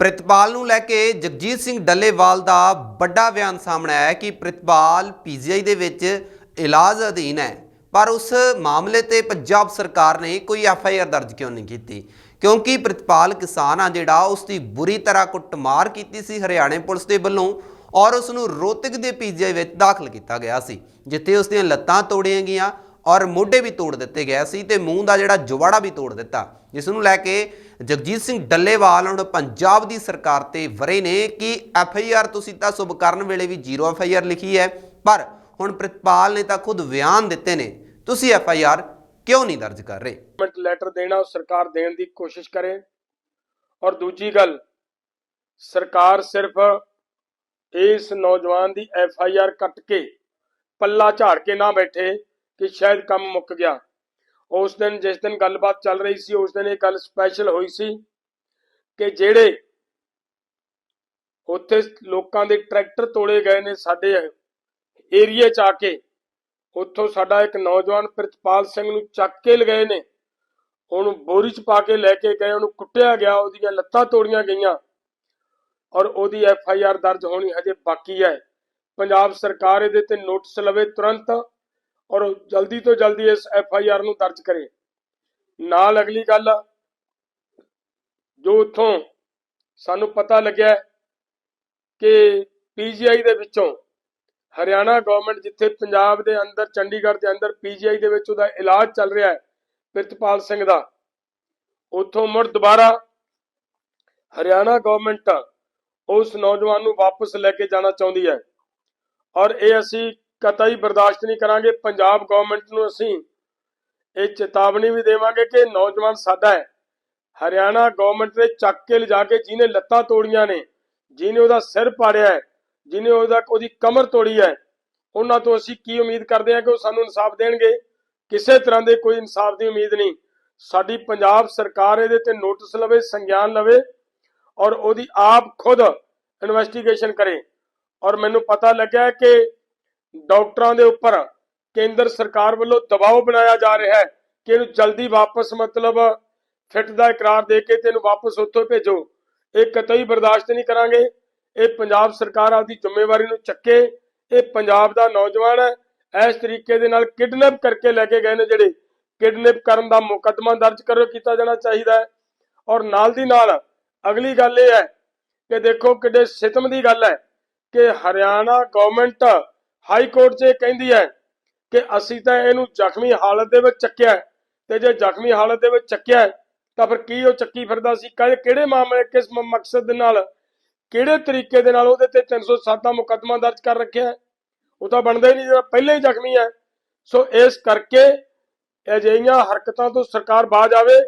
ਪ੍ਰਿਤਪਾਲ ਨੂੰ ਲੈ ਕੇ ਜਗਜੀਤ ਸਿੰਘ ਡੱਲੇਵਾਲ ਦਾ ਵੱਡਾ ਬਿਆਨ ਸਾਹਮਣੇ ਆਇਆ ਕਿ ਪ੍ਰਿਤਪਾਲ ਪੀਜੀਆਈ ਦੇ ਵਿੱਚ ਇਲਾਜ ਅਧੀਨ ਹੈ, ਪਰ ਉਸ ਮਾਮਲੇ ਤੇ ਪੰਜਾਬ ਸਰਕਾਰ ਨੇ ਕੋਈ ਐਫ ਆਈ ਆਰ ਦਰਜ ਕਿਉਂ ਨਹੀਂ ਕੀਤੀ? ਕਿਉਂਕਿ ਪ੍ਰਿਤਪਾਲ ਕਿਸਾਨ ਆ ਜਿਹੜਾ, ਉਸ ਦੀ ਬੁਰੀ ਤਰ੍ਹਾਂ ਕੁੱਟਮਾਰ ਕੀਤੀ ਸੀ ਹਰਿਆਣੇ ਪੁਲਿਸ ਦੇ ਵੱਲੋਂ ਔਰ ਉਸ ਨੂੰ ਰੋਹਤਕ ਦੇ ਪੀਜੀਆਈ ਵਿੱਚ ਦਾਖਲ ਕੀਤਾ ਗਿਆ ਸੀ, ਜਿੱਥੇ ਉਸ ਦੀਆਂ ਲੱਤਾਂ ਤੋੜੀਆਂ ਗਈਆਂ ਔਰ ਮੋਢੇ ਵੀ ਤੋੜ ਦਿੱਤੇ ਗਏ ਸੀ ਤੇ ਮੂੰਹ ਦਾ ਜਿਹੜਾ ਜੁਵਾੜਾ ਵੀ ਤੋੜ ਦਿੱਤਾ, ਜਿਸ ਨੂੰ ਲੈ ਕੇ ਜਗਜੀਤ ਸਿੰਘ ਡੱਲੇਵਾਲ ਹੁਣ ਪੰਜਾਬ ਦੀ ਸਰਕਾਰ ਤੇ ਵਰੇ ਨੇ ਕਿ ਐਫ ਆਈ ਆਰ ਤੁਸੀਂ ਤਾਂ ਸੁਭ ਕਰਨ ਵੇਲੇ ਵੀ ਜ਼ੀਰੋ ਐਫ ਆਈ ਆਰ ਲਿਖੀ ਹੈ, ਪਰ ਹੁਣ ਪ੍ਰਿਤਪਾਲ ਨੇ ਤਾਂ ਖੁਦ ਬਿਆਨ ਦਿੱਤੇ ਨੇ। ਤੁਸੀਂ ਐਫ ਆਈ ਆਰ ਕਿਉਂ ਨਹੀਂ ਦਰਜ ਕਰ ਰਹੇ? ਗਵਰਨਮੈਂਟ ਲੈਟਰ ਦੇਣਾ, ਸਰਕਾਰ ਦੇਣ ਦੀ ਕੋਸ਼ਿਸ਼ ਕਰੇ। ਔਰ ਦੂਜੀ ਗੱਲ, ਸਰਕਾਰ ਸਿਰਫ ਇਸ ਨੌਜਵਾਨ ਦੀ ਐਫ ਆਈ ਆਰ ਕੱਟ ਕੇ ਪੱਲਾ ਝਾੜ ਕੇ ਨਾ ਬੈਠੇ ਕਿ ਸ਼ਾਇਦ ਕੰਮ ਮੁੱਕ ਗਿਆ। ਉਸ ਦਿਨ, ਜਿਸ ਦਿਨ ਗੱਲਬਾਤ ਚੱਲ ਰਹੀ ਸੀ, ਉਸ ਦਿਨ ਇਹ ਗੱਲ ਸਪੈਸ਼ਲ ਹੋਈ ਸੀ ਕਿ ਜਿਹੜੇ ਉੱਥੇ ਲੋਕਾਂ ਦੇ ਟਰੈਕਟਰ ਤੋੜੇ ਗਏ ਨੇ ਸਾਡੇ ਏਰੀਏ ਚ ਆ ਕੇ, ਉੱਥੋਂ ਸਾਡਾ ਇੱਕ ਨੌਜਵਾਨ ਪ੍ਰਿਤਪਾਲ ਸਿੰਘ ਨੂੰ ਚੱਕ ਕੇ ਲਗਾਏ ਨੇ। ਉਹਨੂੰ ਬੋਰੀ ਚ ਪਾ ਕੇ ਲੈ ਕੇ ਗਏ, ਉਹਨੂੰ ਕੁੱਟਿਆ ਗਿਆ, ਉਹਦੀਆਂ ਲੱਤਾਂ ਤੋੜੀਆਂ ਗਈਆਂ ਔਰ ਉਹਦੀ ਐਫ ਆਈ ਆਰ ਦਰਜ ਹੋਣੀ ਹਜੇ ਬਾਕੀ ਹੈ। ਪੰਜਾਬ ਸਰਕਾਰ ਇਹਦੇ ਤੇ ਨੋਟਿਸ ਲਵੇ ਤੁਰੰਤ। ਔਰ ਜਲਦੀ ਤੋਂ ਜਲਦੀ ਇਸ ਐਫ ਆਈ ਆਰ ਨੂੰ ਦਰਜ ਕਰੇ। ਨਾਲ ਅਗਲੀ ਗੱਲ, ਜੋ ਉੱਥੋਂ ਸਾਨੂੰ ਪਤਾ ਲੱਗਿਆ ਕਿ ਪੀਜੀਆਈ ਦੇ ਵਿੱਚੋਂ ਹਰਿਆਣਾ ਗਵਰਨਮੈਂਟ ਜਿੱਥੇ ਪੰਜਾਬ ਦੇ ਅੰਦਰ, ਚੰਡੀਗੜ੍ਹ ਦੇ ਅੰਦਰ ਪੀਜੀਆਈ ਦੇ ਵਿੱਚ ਉਹਦਾ ਇਲਾਜ ਚੱਲ ਰਿਹਾ ਹੈ, ਪ੍ਰਿਤਪਾਲ ਸਿੰਘ ਦਾ, ਉਥੋਂ ਮੁੜ ਦੁਬਾਰਾ ਹਰਿਆਣਾ ਗਵਰਨਮੈਂਟ ਉਸ ਨੌਜਵਾਨ ਨੂੰ ਵਾਪਸ ਲੈ ਕੇ ਜਾਣਾ ਚਾਹੁੰਦੀ ਹੈ। ਔਰ ਇਹ ਅਸੀਂ ਕਤਈ ਬਰਦਾਸ਼ਤ ਨਹੀਂ ਕਰਾਂਗੇ, ਪੰਜਾਬ ਗਵਰਨਮੈਂਟ ਨੂੰ ਅਸੀਂ ਇਹ ਚੇਤਾਵਨੀ ਵੀ ਦੇਵਾਂਗੇ ਕਿ ਨੌਜਵਾਨ ਸਾਡਾ ਹੈ। ਹਰਿਆਣਾ ਗਵਰਨਮੈਂਟ ਨੇ ਚੱਕ ਕੇ ਲਿਜਾ ਕੇ ਜਿਹਨੇ ਲੱਤਾਂ ਤੋੜੀਆਂ ਨੇ, ਜਿਹਨੇ ਉਹਦਾ ਸਿਰ ਪਾੜਿਆ ਹੈ, ਜਿਹਨੇ ਉਹਦਾ ਉਹਦੀ ਕਮਰ ਤੋੜੀ ਹੈ, ਉਹਨਾਂ ਤੋਂ ਅਸੀਂ ਕੀ ਉਮੀਦ ਕਰਦੇ ਹਾਂ ਕਿ ਉਹ ਸਾਨੂੰ ਇਨਸਾਫ ਦੇਣਗੇ? ਕਿਸੇ ਤਰ੍ਹਾਂ ਦੇ ਕੋਈ ਇਨਸਾਫ ਦੀ ਉਮੀਦ ਨਹੀਂ। ਸਾਡੀ ਪੰਜਾਬ ਸਰਕਾਰ ਇਹਦੇ ਤੇ ਨੋਟਿਸ ਲਵੇ, ਸੰਗਿਆਨ ਲਵੇ ਔਰ ਉਹਦੀ ਆਪ ਖੁਦ ਇਨਵੈਸਟੀਗੇਸ਼ਨ ਕਰੇ। ਔਰ ਮੈਨੂੰ ਪਤਾ ਲੱਗਿਆ ਕਿ ਡਾਕਟਰਾਂ ਦੇ ਉੱਪਰ ਕੇਂਦਰ ਸਰਕਾਰ ਵੱਲੋਂ ਦਬਾਅ ਬਣਾਇਆ ਜਾ ਰਿਹਾ ਹੈ ਕਿ ਇਹਨੂੰ ਜਲਦੀ ਵਾਪਸ ਮਤਲਬ ਫਿੱਟ ਦਾ ਇਕਰਾਰ ਦੇ ਕੇ ਤੇ ਵਾਪਸ ਉੱਥੋਂ ਭੇਜੋ। ਇਹ ਕਤਈ ਬਰਦਾਸ਼ਤ ਨਹੀਂ ਕਰਾਂਗੇ। ਇਹ ਪੰਜਾਬ ਸਰਕਾਰ ਆਪਦੀ ਜ਼ਿੰਮੇਵਾਰੀ ਨੂੰ ਚੱਕੇ। ਇਹ ਪੰਜਾਬ ਦਾ ਨੌਜਵਾਨ ਹੈ। ਇਸ ਤਰੀਕੇ ਦੇ ਨਾਲ ਕਿਡਨੈਪ ਕਰਕੇ ਲੈ ਕੇ ਗਏ ਨੇ ਜਿਹੜੇ। ਕਿਡਨੈਪ ਕਰਨ ਦਾ ਮੁਕੱਦਮਾ ਦਰਜ ਕਰੋ ਕੀਤਾ ਜਾਣਾ ਚਾਹੀਦਾ ਹੈ। ਔਰ ਨਾਲ ਦੀ ਨਾਲ ਅਗਲੀ ਗੱਲ ਇਹ ਹੈ ਕਿ ਦੇਖੋ ਕਿੱਡੇ ਸਿਤਮ ਦੀ ਗੱਲ ਹੈ ਕਿ ਹਰਿਆਣਾ ਗਵਰਨਮੈਂਟ ਹਾਈ ਕੋਰਟ 'ਚ ਇਹ ਕਹਿੰਦੀ ਹੈ ਕਿ ਅਸੀਂ ਤਾਂ ਇਹਨੂੰ ਜ਼ਖਮੀ ਹਾਲਤ ਦੇ ਵਿੱਚ ਚੱਕਿਆ ਤੇ ਜੇ ਜ਼ਖਮੀ ਹਾਲਤ ਦੇ ਵਿੱਚ ਚੱਕਿਆ ਤਾਂ ਫਿਰ ਕੀ ਉਹ ਚੱਕੀ ਫਿਰਦਾ ਸੀ ਕਿਹੜੇ ਮਾਮਲੇ, ਕਿਸ ਮਕਸਦ ਨਾਲ, ਕਿਹੜੇ ਤਰੀਕੇ ਦੇ ਨਾਲ ਉਹਦੇ ਤੇ 307 ਦਾ ਮੁਕੱਦਮਾ ਦਰਜ ਕਰ ਰੱਖਿਆ ਹੈ? ਉਹ ਤਾਂ ਬਣਦਾ ਹੀ ਨਹੀਂ, ਜਿਹੜਾ ਪਹਿਲਾਂ ਹੀ ਜ਼ਖਮੀ ਹੈ ਸੋ ਇਸ ਕਰਕੇ ਅਜਿਹੀਆਂ ਹਰਕਤਾਂ ਤੋਂ ਸਰਕਾਰ ਬਾਜ ਆਵੇ,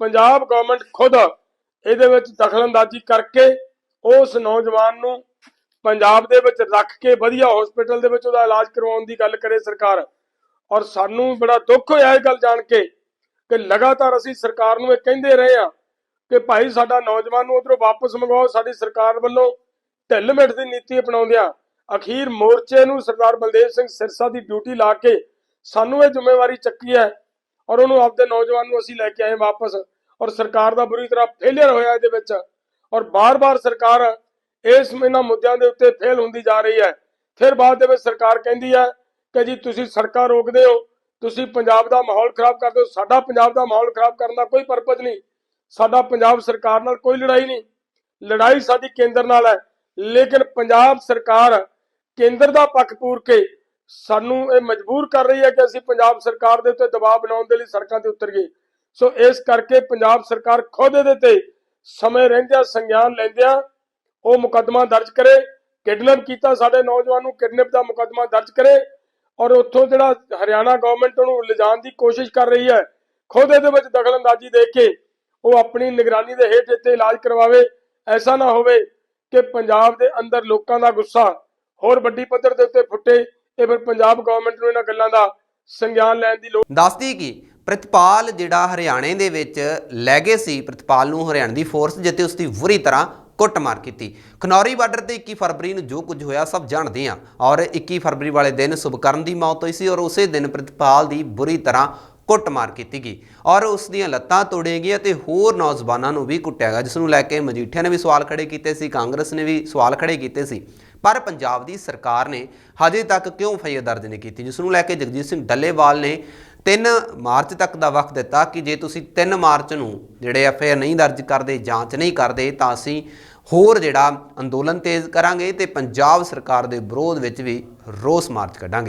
ਪੰਜਾਬ ਗਵਰਨਮੈਂਟ ਖੁਦ ਇਹਦੇ ਵਿੱਚ ਦਖਲਅੰਦਾਜ਼ੀ ਕਰਕੇ ਉਸ ਨੌਜਵਾਨ ਨੂੰ ਪੰਜਾਬ ਦੇ ਵਿੱਚ ਰੱਖ ਕੇ ਵਧੀਆ ਹਸਪੀਟਲ ਦੇ ਵਿੱਚ ਉਹਦਾ ਇਲਾਜ ਕਰਵਾਉਣ ਦੀ ਗੱਲ ਕਰੇ ਸਰਕਾਰ। ਔਰ ਸਾਨੂੰ ਬੜਾ ਦੁੱਖ ਹੋਇਆ ਇਹ ਗੱਲ ਜਾਣ ਕੇ ਕਿ ਲਗਾਤਾਰ ਅਸੀਂ ਸਰਕਾਰ ਨੂੰ ਇਹ ਕਹਿੰਦੇ ਰਹੇ ਆ ਕਿ ਭਾਈ ਸਾਡਾ ਨੌਜਵਾਨ ਨੂੰ ਉਧਰੋਂ ਵਾਪਸ ਮੰਗਵਾਓ, ਸਾਡੀ ਸਰਕਾਰ ਵੱਲੋਂ ਢਿੱਲ ਮਿੱਠ ਦੀ ਨੀਤੀ ਅਪਣਾਉਂਦਿਆਂ ਅਖੀਰ ਮੋਰਚੇ ਨੂੰ ਸਰਦਾਰ ਬਲਦੇਵ ਸਿੰਘ ਸਿਰਸਾ ਦੀ ਡਿਊਟੀ ਲਾ ਕੇ ਸਾਨੂੰ ਇਹ ਜ਼ਿੰਮੇਵਾਰੀ ਚੱਕੀ ਹੈ ਔਰ ਉਹਨੂੰ ਆਪਦੇ ਨੌਜਵਾਨ ਨੂੰ ਅਸੀਂ ਲੈ ਕੇ ਆਏ ਵਾਪਸ ਔਰ ਸਰਕਾਰ ਦਾ ਬੁਰੀ ਤਰ੍ਹਾਂ ਫੇਲਿਅਰ ਹੋਇਆ ਇਹਦੇ ਵਿੱਚ ਔਰ ਬਾਰ-ਬਾਰ ਸਰਕਾਰ ਇਸ ਇਹਨਾਂ ਮੁੱਦਿਆਂ ਦੇ ਉੱਤੇ ਫੇਲ ਹੁੰਦੀ ਜਾ ਰਹੀ ਹੈ। ਫਿਰ ਬਾਅਦ ਦੇ ਵਿੱਚ ਸਰਕਾਰ ਕਹਿੰਦੀ ਹੈ ਕਿ ਜੀ ਤੁਸੀਂ ਸੜਕਾਂ ਰੋਕਦੇ ਹੋ, ਤੁਸੀਂ ਪੰਜਾਬ ਦਾ ਮਾਹੌਲ ਖਰਾਬ ਕਰਦੇ ਹੋ। ਸਾਡਾ ਪੰਜਾਬ ਦਾ ਮਾਹੌਲ ਖਰਾਬ ਕਰਨ ਦਾ ਕੋਈ ਪਰਪਸ ਨਹੀਂ। ਸਾਡਾ ਪੰਜਾਬ ਸਰਕਾਰ ਨਾਲ ਕੋਈ ਲੜਾਈ ਨਹੀਂ। ਲੜਾਈ ਸਾਡੀ ਕੇਂਦਰ ਨਾਲ ਹੈ। ਲੇਕਿਨ ਪੰਜਾਬ ਸਰਕਾਰ ਕੇਂਦਰ ਦਾ ਪੱਖ ਪੂਰ ਕੇ ਸਾਨੂੰ ਇਹ ਮਜਬੂਰ ਕਰ ਰਹੀ ਹੈ ਕਿ ਅਸੀਂ ਪੰਜਾਬ ਸਰਕਾਰ ਦੇ ਉੱਤੇ ਦਬਾਅ ਬਣਾਉਣ ਦੇ ਲਈ ਸੜਕਾਂ ਤੇ ਉਤਰੀਏ ਸੋ ਇਸ ਕਰਕੇ ਪੰਜਾਬ ਸਰਕਾਰ ਖੁਦ ਇਹਦੇ ਤੇ ਸਮੇਂ ਰਹਿੰਦਿਆਂ, ਸੰਗਿਆਨ ਲੈਂਦਿਆਂ ਉਹ ਮੁਕੱਦਮਾ ਦਰਜ ਕਰੇ, ਕਿਡਨੈਪ ਕੀਤਾ ਸਾਡੇ ਨੌਜਵਾਨ ਨੂੰ, ਕਿਡਨੈਪ ਦਾ ਮੁਕੱਦਮਾ ਦਰਜ ਕਰੇ ਔਰ ਉੱਥੋਂ ਜਿਹੜਾ ਹਰਿਆਣਾ ਗਵਰਨਮੈਂਟ ਉਹਨੂੰ ਲਿਜਾਣ ਦੀ ਕੋਸ਼ਿਸ਼ ਕਰ ਰਹੀ ਹੈ, ਖੁਦ ਇਹਦੇ ਵਿੱਚ ਦਖਲਅੰਦਾਜ਼ੀ ਦੇ ਕੇ ਉਹ ਆਪਣੀ ਨਿਗਰਾਨੀ ਦੇ ਹੇਠ ਇੱਥੇ ਇਲਾਜ ਕਰਵਾਵੇ, ਐਸਾ ਨਾ ਹੋਵੇ ਕਿ ਪੰਜਾਬ ਦੇ ਅੰਦਰ ਲੋਕਾਂ ਦਾ ਗੁੱਸਾ ਹੋਰ ਵੱਡੀ ਪੱਧਰ ਦੇ ਉੱਤੇ ਫੁੱਟੇ, ਇਹ ਫਿਰ ਪੰਜਾਬ ਗਵਰਨਮੈਂਟ ਨੂੰ ਇਹਨਾਂ ਗੱਲਾਂ ਦਾ ਸੰਗਿਆਨ ਲੈਣ ਦੀ ਲੋੜ ਦੱਸਦੀ ਕਿ ਪ੍ਰਿਤਪਾਲ ਜਿਹੜਾ ਹਰਿਆਣੇ ਦੇ ਵਿੱਚ ਲੈ ਗਏ ਸੀ, ਪ੍ਰਿਤਪਾਲ ਨੂੰ ਹਰਿਆਣੇ ਦੀ ਫੋਰਸ ਜਿੱਤੇ ਉਸ ਦੀ ਬੁਰੀ ਤਰ੍ਹਾਂ ਕੁੱਟਮਾਰ ਕੀਤੀ। ਖਨੌਰੀ ਬਾਰਡਰ ਤੇ 21 ਫਰਵਰੀ ਨੂੰ ਜੋ ਕੁਝ ਹੋਇਆ ਸਭ ਜਾਣਦੇ ਹਾਂ। ਔਰ 21 ਫਰਵਰੀ ਵਾਲੇ ਦਿਨ ਸੁਭਕਰਨ ਦੀ ਮੌਤ ਹੋਈ ਸੀ ਔਰ ਉਸੇ ਦਿਨ ਪ੍ਰਿਤਪਾਲ ਦੀ ਬੁਰੀ ਤਰ੍ਹਾਂ ਕੁੱਟਮਾਰ ਕੀਤੀ ਗਈ। ਔਰ ਉਸ ਦੀਆਂ ਲੱਤਾਂ ਤੋੜੀਆਂ ਗਈਆਂ ਤੇ ਹੋਰ ਨੌਜਵਾਨਾਂ ਨੂੰ ਵੀ ਕੁੱਟਿਆ ਗਿਆ, ਜਿਸ ਨੂੰ ਲੈ ਕੇ ਮਜੀਠੀਆ ਨੇ ਵੀ ਸਵਾਲ ਖੜੇ ਕੀਤੇ ਸੀ, ਕਾਂਗਰਸ ਨੇ ਵੀ ਸਵਾਲ ਖੜੇ ਕੀਤੇ ਸੀ। ਪਰ ਪੰਜਾਬ ਦੀ ਸਰਕਾਰ ਨੇ ਹਜੇ ਤੱਕ ਕਿਉਂ ਫਈਆ ਦਰਜ ਨਹੀਂ ਕੀਤੀ? ਜਿਸ ਨੂੰ ਲੈ ਕੇ ਜਗਜੀਤ ਸਿੰਘ ਡੱਲੇਵਾਲ ਨੇ 3 ਮਾਰਚ ਤੱਕ ਦਾ ਵਕਤ ਦਿੱਤਾ ਕਿ ਜੇ ਤੁਸੀਂ 3 ਮਾਰਚ ਨੂੰ ਜਿਹੜੇ ਐਫਆਈਆਰ ਨਹੀਂ ਦਰਜ ਕਰਦੇ, ਜਾਂਚ ਨਹੀਂ ਕਰਦੇ, ਤਾਂ ਅਸੀਂ ਹੋਰ ਜਿਹੜਾ ਅੰਦੋਲਨ ਤੇਜ਼ ਕਰਾਂਗੇ ਤੇ ਪੰਜਾਬ ਸਰਕਾਰ ਦੇ ਵਿਰੋਧ ਵਿੱਚ ਵੀ ਰੋਸ ਮਾਰਚ ਕੱਢਾਂਗੇ।